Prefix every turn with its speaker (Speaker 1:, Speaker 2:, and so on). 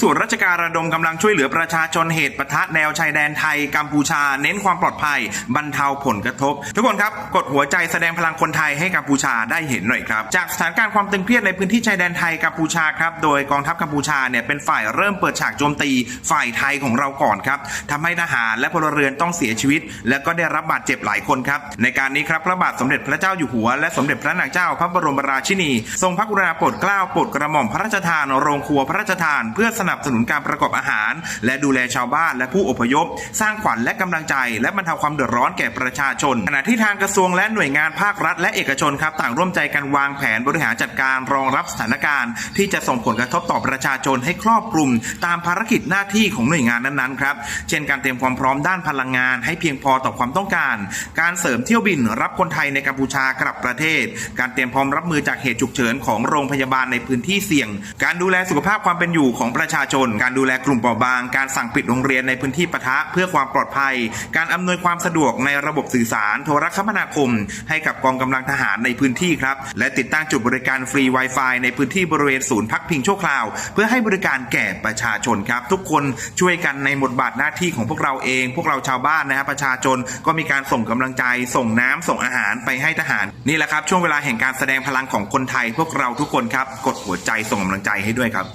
Speaker 1: ส่วนราชการระดมกำลังช่วยเหลือประชาชนเหตุปะทะแนวชายแดนไทยกัมพูชา เน้นความปลอดภัยบรรเทาผลกระทบ ทุกคนครับ กดหัวใจแสดงพลังคนไทยให้กัมพูชาได้เห็นหน่อยครับ จากสถานการณ์ความตึงเครียดในพื้นที่ชายแดนไทยกัมพูชาครับโดยกองทัพกัมพูชาเนี่ยเป็นฝ่ายเริ่มเปิดฉากโจมตีฝ่ายไทยของเราก่อนครับทำให้ทหารและพลเรือนต้องเสียชีวิต และก็ได้รับบาดเจ็บหลายคนครับในการนี้ครับพระบาทสมเด็จพระเจ้าอยู่หัวและสมเด็จพระนางเจ้าพระบรมราชินี ทรงพระกรุณาโปรดเกล้าโปรดกระหม่อมพระราชทานโรงครัวพระราชทานเพื่อสนับสนุนการประกอบอาหาร และดูแลชาวบ้านและผู้อพยพ สร้างขวัญและกำลังใจ และบรรเทาความเดือดร้อนแก่ประชาชน ขณะที่ทางกระทรวงและหน่วยงานภาครัฐ และเอกชนครับต่างร่วมใจกันวางแผนบริหารจัดการรองรับสถานการณ์ ที่จะส่งผลกระทบต่อประชาชนให้ครอบคลุม ตามภารกิจหน้าที่ของหน่วยงานนั้นๆครับเช่นการเตรียมความพร้อมด้านพลังงาน ให้เพียงพอต่อความต้องการ การเสริมเที่ยวบินรับคนไทยในกัมพูชากลับประเทศ การเตรียมพร้อมรับมือจากเหตุฉุกเฉินของโรงพยาบาลในพื้นที่เสี่ยง การดูแลสุขภาพความเป็นอยู่ของประชาชน การดูแลกลุ่มเปราะบาง การสั่งปิดโรงเรียนในพื้นที่ปะทะเพื่อความปลอดภัย การอำนวยความสะดวกในระบบสื่อสารโทรคมนาคม ให้กับกองกำลังทหารในพื้นที่ครับ และติดตั้งจุดบริการฟรี Wi-Fi ในพื้นที่บริเวณศูนย์พักพิงชั่วคราว เพื่อให้บริการแก่ประชาชนครับ ทุกคนช่วยกันในบทบาทหน้าที่ของพวกเราเอง พวกเราชาวบ้านนะครับประชาชนก็มีการส่งกำลังใจ ส่งน้ำส่งอาหารไปให้ทหาร นี่แหละครับช่วงเวลาแห่งการแสดงพลังของคนไทย พวกเราทุกคนครับกดหัวใจส่งกำลังใจให้ด้วยครับ